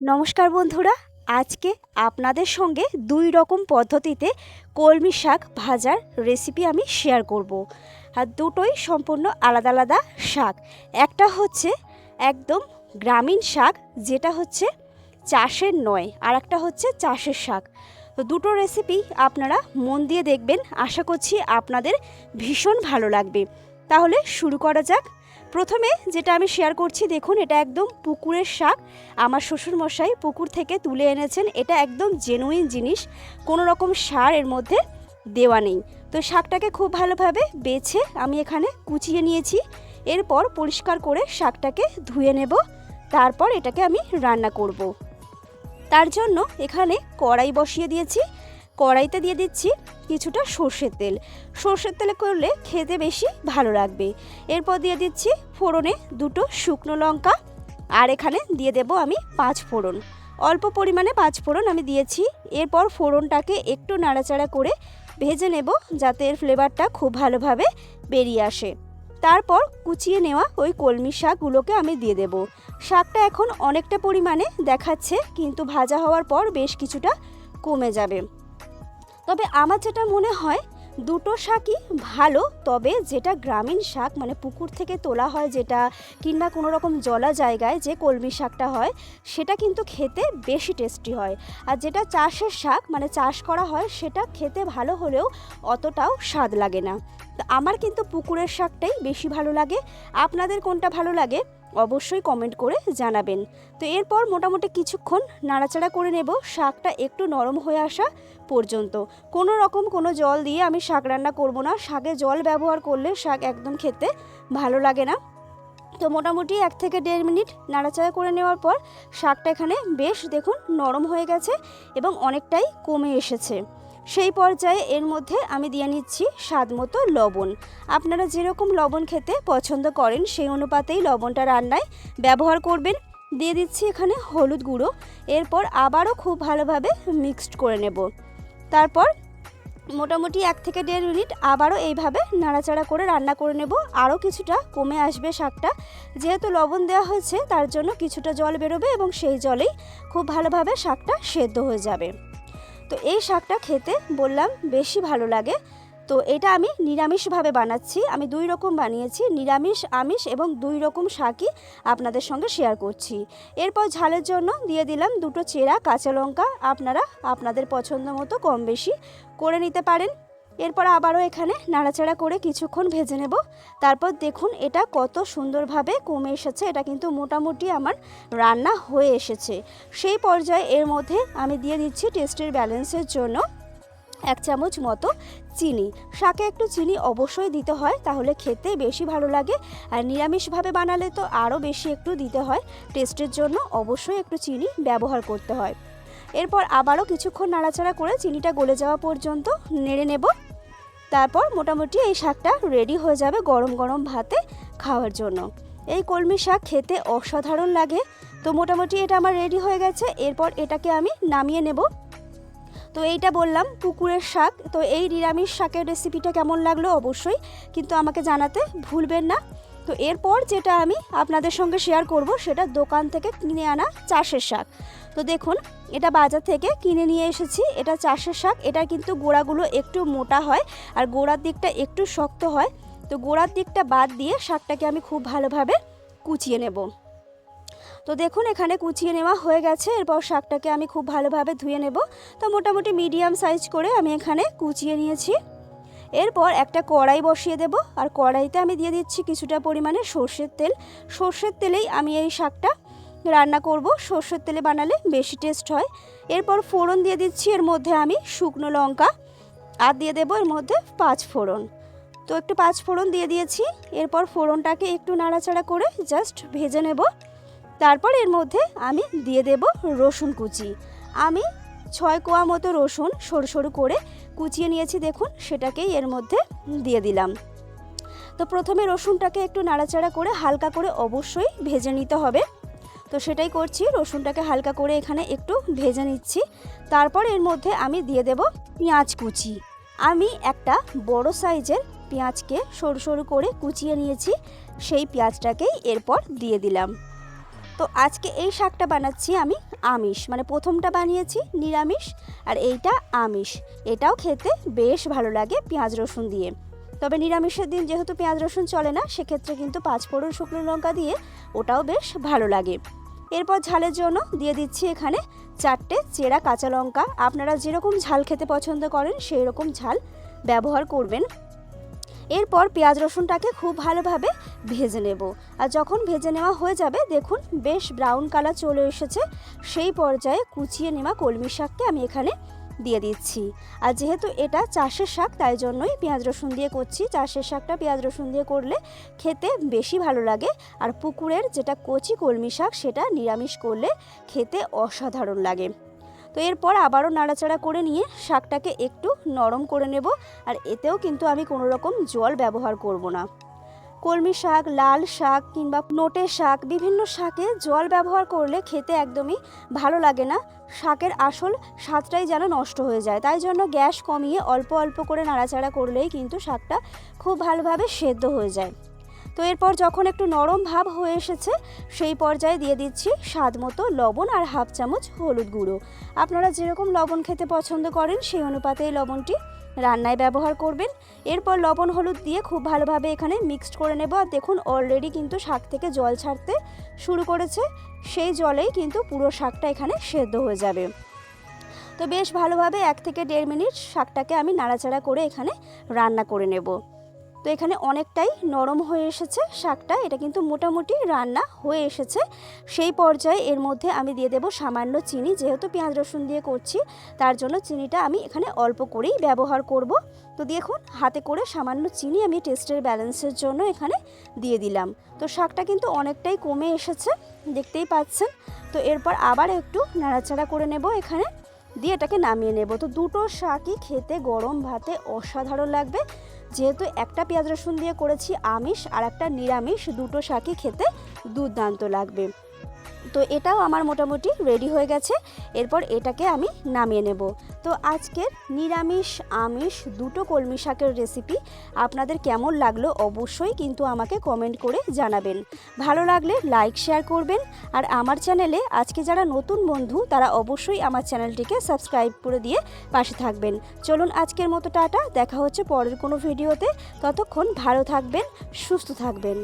নমস্কার বন্ধুরা, আজকে আপনাদের সঙ্গে দুই রকম পদ্ধতিতে কলমি শাক ভাজার রেসিপি আমি শেয়ার করব। আর দুটোই সম্পূর্ণ আলাদা আলাদা শাক। একটা হচ্ছে একদম গ্রামীণ শাক, যেটা হচ্ছে চাষের নয়, আর একটা হচ্ছে চাষের শাক। তো দুটো রেসিপি আপনারা মন দিয়ে দেখবেন, আশা করছি আপনাদের ভীষণ ভালো লাগবে। তাহলে শুরু করা যাক। প্রথমে যেটা আমি শেয়ার করছি, দেখুন, এটা একদম পুকুরের শাক। আমার শ্বশুরমশাই পুকুর থেকে তুলে এনেছেন। এটা একদম জেনুইন জিনিস। কোনো রকম সার এর মধ্যে দেওয়া নেই। তো শাকটাকে খুব ভালোভাবে বেছে আমি এখানে কুচিয়ে নিয়েছি। এরপর পরিষ্কার করে শাকটাকে ধুয়ে নেব। তারপর এটাকে আমি রান্না করব। তার জন্য এখানে কড়াই বসিয়ে দিয়েছি। কড়াইতে দিয়ে দিচ্ছি কিছুটা সর্ষের তেল। সর্ষের তেলে করলে খেতে বেশি ভালো লাগবে। এরপর দিয়ে দিচ্ছি ফোড়নে দুটো শুকনো লঙ্কা। আর এখানে দিয়ে দেব আমি পাঁচ ফোড়ন। অল্প পরিমাণে পাঁচ ফোড়ন আমি দিয়েছি। এরপর ফোড়নটাকে একটু নাড়াচাড়া করে ভেজে নেব যাতে এর ফ্লেভারটা খুব ভালোভাবে বেরিয়ে আসে। তারপর কুচিয়ে নেওয়া ওই কলমি শাকগুলোকে আমি দিয়ে দেব। শাকটা এখন অনেকটা পরিমাণে দেখাচ্ছে, কিন্তু ভাজা হওয়ার পর বেশ কিছুটা কমে যাবে। তবে আমার যেটা মনে হয়, দুটো শাকই ভালো, তবে যেটা গ্রামীণ শাক মানে পুকুর থেকে তোলা হয় যেটা, কিংবা কোনো রকম জলা জায়গায় যে কলমি শাকটা হয়, সেটা কিন্তু খেতে বেশি টেস্টি হয়। আর যেটা চাষের শাক মানে চাষ করা হয়, সেটা খেতে ভালো হলেও অতটাও স্বাদ লাগে না। আমার কিন্তু পুকুরের শাকটাই বেশি ভালো লাগে। আপনাদের কোনটা ভালো লাগে? অবশ্যই কমেন্ট করে জানাবেন। তো এরপর মোটামুটি কিছুক্ষণ নাড়াচাড়া করে নেব, শাকটা একটু নরম হয়ে আসা পর্যন্ত। কোনো রকম কোনো জল দিয়ে আমি শাক রান্না করব না, শাকে জল ব্যবহার করলে শাক একদম খেতে ভালো লাগে না। তো মোটামুটি এক থেকে দেড় মিনিট নাড়াচাড়া করে নেওয়ার পর শাকটা এখানে বেশ দেখুন নরম হয়ে গেছে এবং অনেকটাই কমে এসেছে। সেই পর্যায়ে এর মধ্যে আমি দিয়ে নিচ্ছি স্বাদ মতো লবণ। আপনারা যেরকম লবণ খেতে পছন্দ করেন, সেই অনুপাতেই লবণটা রান্নায় ব্যবহার করবেন। দিয়ে দিচ্ছি এখানে হলুদ গুঁড়ো। এরপর আবারও খুব ভালোভাবে মিক্সড করে নেব। তারপর মোটামুটি এক থেকে দেড় মিনিট আবারও এইভাবে নাড়াচাড়া করে রান্না করে নেব। আরও কিছুটা কমে আসবে শাকটা। যেহেতু লবণ দেওয়া হয়েছে, তার জন্য কিছুটা জল বেরোবে এবং সেই জলেই খুব ভালোভাবে শাকটা সেদ্ধ হয়ে যাবে। তো এই শাকটা খেতে বললাম বেশি ভালো লাগে। তো এটা আমি নিরামিষভাবে বানাচ্ছি। আমি দুই রকম বানিয়েছি, নিরামিষ, আমিষ এবং দুই রকম শাকই আপনাদের সঙ্গে শেয়ার করছি। এরপর ঝালের জন্য দিয়ে দিলাম দুটো চেরা, কাঁচা লঙ্কা। আপনারা আপনাদের পছন্দ মতো কম বেশি করে নিতে পারেন। এরপর আবারও এখানে নাড়াচাড়া করে কিছুক্ষণ ভেজে নেব। তারপর দেখুন এটা কত সুন্দরভাবে কমে এসেছে। এটা কিন্তু মোটামুটি আমার রান্না হয়ে এসেছে। সেই পর্যায়ে এর মধ্যে আমি দিয়ে দিচ্ছি টেস্টের ব্যালেন্সের জন্য এক চামচ মতো চিনি। শাকে একটু চিনি অবশ্যই দিতে হয়, তাহলে খেতে বেশি ভালো লাগে। আর নিরামিষভাবে বানালে তো আরও বেশি একটু দিতে হয়। টেস্টের জন্য অবশ্যই একটু চিনি ব্যবহার করতে হয়। এরপর আবারও কিছুক্ষণ নাড়াচাড়া করে চিনিটা গলে যাওয়া পর্যন্ত নেড়ে নেব। তারপর মোটামুটি এই শাকটা রেডি হয়ে যাবে গরম গরম ভাতে খাওয়ার জন্য। এই কলমি শাক খেতে অসাধারণ লাগে। তো মোটামুটি এটা আমার রেডি হয়ে গেছে, এরপর এটাকে আমি নামিয়ে নেব। তো এইটা বললাম, পুকুরের শাক। তো এই নিরামিষ শাকের রেসিপিটা কেমন লাগল? অবশ্যই কিন্তু আমাকে জানাতে ভুলবেন না। তো এরপর যেটা আমি আপনাদের সঙ্গে শেয়ার করব, সেটা দোকান থেকে কিনে আনা চাষের শাক। তো দেখুন, এটা বাজার থেকে কিনে নিয়ে এসেছি। এটা চাষের শাক, এটা কিন্তু গোড়াগুলো একটু মোটা হয় আর গোড়ার দিকটা একটু শক্ত হয়। তো গোড়ার দিকটা বাদ দিয়ে শাকটাকে আমি খুব ভালোভাবে কুচিয়ে নেব। তো দেখুন, এখানে কুচিয়ে নেওয়া হয়ে গেছে। এরপর শাকটাকে আমি খুব ভালোভাবে ধুয়ে নেব। তো মোটামুটি মিডিয়াম সাইজ করে আমি এখানে কুচিয়ে নিয়েছি। এরপর একটা কড়াই বসিয়ে দেব। আর কড়াইতে আমি দিয়ে দিচ্ছি কিছুটা পরিমাণে সর্ষের তেল। সর্ষের তেলেই আমি এই শাকটা রান্না করব। সর্ষের তেলে বানালে বেশি টেস্ট হয়। এরপর ফোড়ন দিয়ে দিচ্ছি। এর মধ্যে আমি শুকনো লঙ্কা। আর দিয়ে দেবো এর মধ্যে পাঁচ ফোড়ন। তো একটু পাঁচ ফোড়ন দিয়ে দিয়েছি। এরপর ফোড়নটাকে একটু নাড়াচাড়া করে জাস্ট ভেজে নেব। তারপর এর মধ্যে আমি দিয়ে দেব রসুন কুচি। আমি ছয় কোয়া মতো রসুন সরু সরু করে কুচিয়ে নিয়েছি, দেখুন, সেটাকেই এর মধ্যে দিয়ে দিলাম। তো প্রথমে রসুনটাকে একটু নাড়াচাড়া করে হালকা করে অবশ্যই ভেজে নিতে হবে। তো সেটাই করছি, রসুনটাকে হালকা করে এখানে একটু ভেজে নিচ্ছি। তারপর এর মধ্যে আমি দিয়ে দেব পেঁয়াজ কুচি। আমি একটা বড় সাইজের পেঁয়াজকে সরু সরু করে কুচিয়ে নিয়েছি, সেই পেঁয়াজটাকেই এরপর দিয়ে দিলাম। তো আজকে এই শাকটা বানাচ্ছি আমি আমিষ। মানে প্রথমটা বানিয়েছি নিরামিষ আর এইটা আমিষ। এটাও খেতে বেশ ভালো লাগে পেঁয়াজ রসুন দিয়ে। তবে নিরামিষের দিন যেহেতু পেঁয়াজ রসুন চলে না, সেক্ষেত্রে কিন্তু পাঁচ ফোড়ন শুকনো লঙ্কা দিয়ে ওটাও বেশ ভালো লাগে। এরপর ঝালের জন্য দিয়ে দিচ্ছি এখানে চারটে চেরা কাঁচা লঙ্কা। আপনারা যেরকম ঝাল খেতে পছন্দ করেন সেই রকম ঝাল ব্যবহার করবেন। এরপর পেঁয়াজ রসুনটাকে খুব ভালোভাবে ভেজে নেব। আর যখন ভেজে নেওয়া হয়ে যাবে, দেখুন বেশ ব্রাউন কালার চলে এসেছে। সেই পর্যায়ে কুচিয়ে নেওয়া কলমি শাককে আমি এখানে দিয়ে দিচ্ছি। আর যেহেতু এটা চাষের শাক, তাই জন্যই পেঁয়াজ রসুন দিয়ে করছি। চাষের শাকটা পেঁয়াজ রসুন দিয়ে করলে খেতে বেশি ভালো লাগে। আর পুকুরের যেটা কচি কলমি শাক, সেটা নিরামিষ করলে খেতে অসাধারণ লাগে। তো এরপর আবারও নাড়াচাড়া করে নিয়ে শাকটাকে একটু নরম করে নেব, আর এতেও কিন্তু আমি কোনো রকম জল ব্যবহার করব না। কলমি শাক, লাল শাক কিংবা নোটে শাক, বিভিন্ন শাকে জল ব্যবহার করলে খেতে একদমই ভালো লাগে না। শাকের আসল স্বাদটাই যেন নষ্ট হয়ে যায়, তাই জন্য গ্যাস কমিয়ে অল্প অল্প করে নাড়াচাড়া করলেই কিন্তু শাকটা খুব ভালোভাবে সেদ্ধ হয়ে যায়। তো এরপর যখন একটু নরম ভাব হয়ে এসেছে, সেই পর্যায়ে দিয়ে দিচ্ছি স্বাদ মতো লবণ আর হাফ চামচ হলুদ গুঁড়ো। আপনারা যেরকম লবণ খেতে পছন্দ করেন, সেই অনুপাতে এই লবণটি রান্নায় ব্যবহার করবেন। এরপর লবণ হলুদ দিয়ে খুব ভালোভাবে এখানে মিক্সড করে নেব। আর দেখুন অলরেডি কিন্তু শাক থেকে জল ছাড়তে শুরু করেছে। সেই জলেই কিন্তু পুরো শাকটা এখানে সেদ্ধ হয়ে যাবে। তো বেশ ভালোভাবে এক থেকে দেড় মিনিট শাকটাকে আমি নাড়াচাড়া করে এখানে রান্না করে নেব। তো এখানে অনেকটাই নরম হয়ে এসেছে শাকটা। এটা কিন্তু মোটামুটি রান্না হয়ে এসেছে। সেই পর্যায়ে এর মধ্যে আমি দিয়ে দেব সামান্য চিনি। যেহেতু পেঁয়াজ রসুন দিয়ে করছি, তার জন্য চিনিটা আমি এখানে অল্প করেই ব্যবহার করব। তো দেখুন, হাতে করে সামান্য চিনি আমি টেস্টের ব্যালেন্সের জন্য এখানে দিয়ে দিলাম। তো শাকটা কিন্তু অনেকটাই কমে এসেছে, দেখতেই পাচ্ছেন। তো এরপর আবার একটু নাড়াচাড়া করে নেব এখানে। দিয়ে এটাকে নামিয়ে নেব। তো দুটো শাকই খেতে গরম ভাতে অসাধারণ লাগবে। যেহেতু একটা পেঁয়াজ রসুন দিয়ে করেছি আমিষ আর একটা নিরামিষ, দুটো শাকই খেতে দুর্দান্ত লাগবে। তো এটাও আমার মোটামুটি রেডি হয়ে গেছে। এরপর এটাকে আমি নামিয়ে নেব। তো আজকের নিরামিষ, আমিষ দুটো কলমি শাকের রেসিপি আপনাদের কেমন লাগল অবশ্যই কিন্তু আমাকে কমেন্ট করে জানাবেন। ভালো লাগলে লাইক শেয়ার করবেন। আর আমার চ্যানেলে আজকে যারা নতুন বন্ধু, তারা অবশ্যই আমার চ্যানেলটিকে সাবস্ক্রাইব করে দিয়ে পাশে থাকবেন। চলুন আজকের মতো টাটা, দেখা হচ্ছে পরের কোনো ভিডিওতে ততক্ষণ ভালো থাকবেন, সুস্থ থাকবেন।